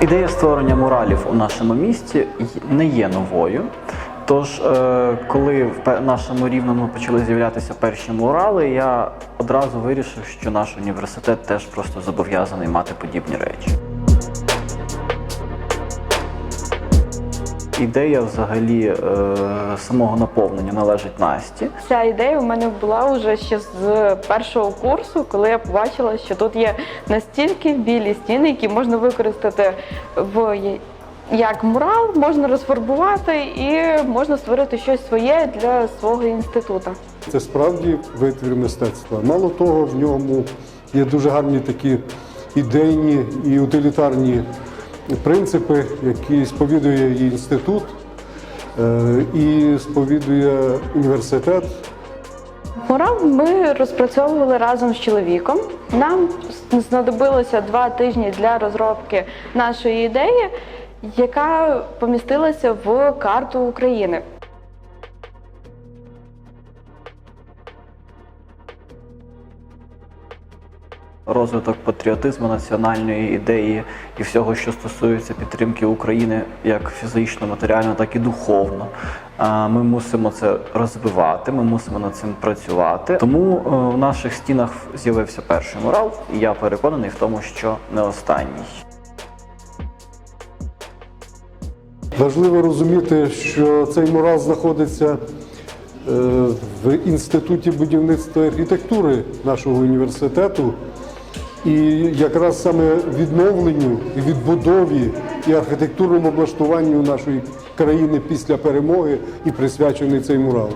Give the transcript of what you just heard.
Ідея створення муралів у нашому місті не є новою. Тож, е, коли в нашому рівному почали з'являтися перші мурали, я одразу вирішив, що наш університет теж просто зобов'язаний мати подібні речі. Ідея взагалі е, самого наповнення належить Насті. Ця ідея у мене була вже ще з першого курсу, коли я побачила, що тут є настільки білі стіни, які можна використати в як мурал, можна розфарбувати і можна створити щось своє для свого інституту. Це справді витвір мистецтва. Мало того, в ньому є дуже гарні такі ідейні і утилітарні принципи, які сповідує інститут, е, і сповідує університет. Мурал ми розпрацьовували разом з чоловіком. Нам знадобилося два тижні для розробки нашої ідеї, яка помістилася в карту України. Розвиток патріотизму, національної ідеї і всього, що стосується підтримки України як фізично, матеріально, так і духовно. Ми мусимо це розвивати, ми мусимо над цим працювати. Тому е, в наших стінах з'явився перший мурал, і я переконаний в тому, що не останній. Важливо розуміти, що цей мурал знаходиться е, в інституті будівництва і архітектури нашого університету. І якраз саме відновленню і відбудові і архітектурному облаштуванню нашої країни після перемоги і присвячений цей мурал.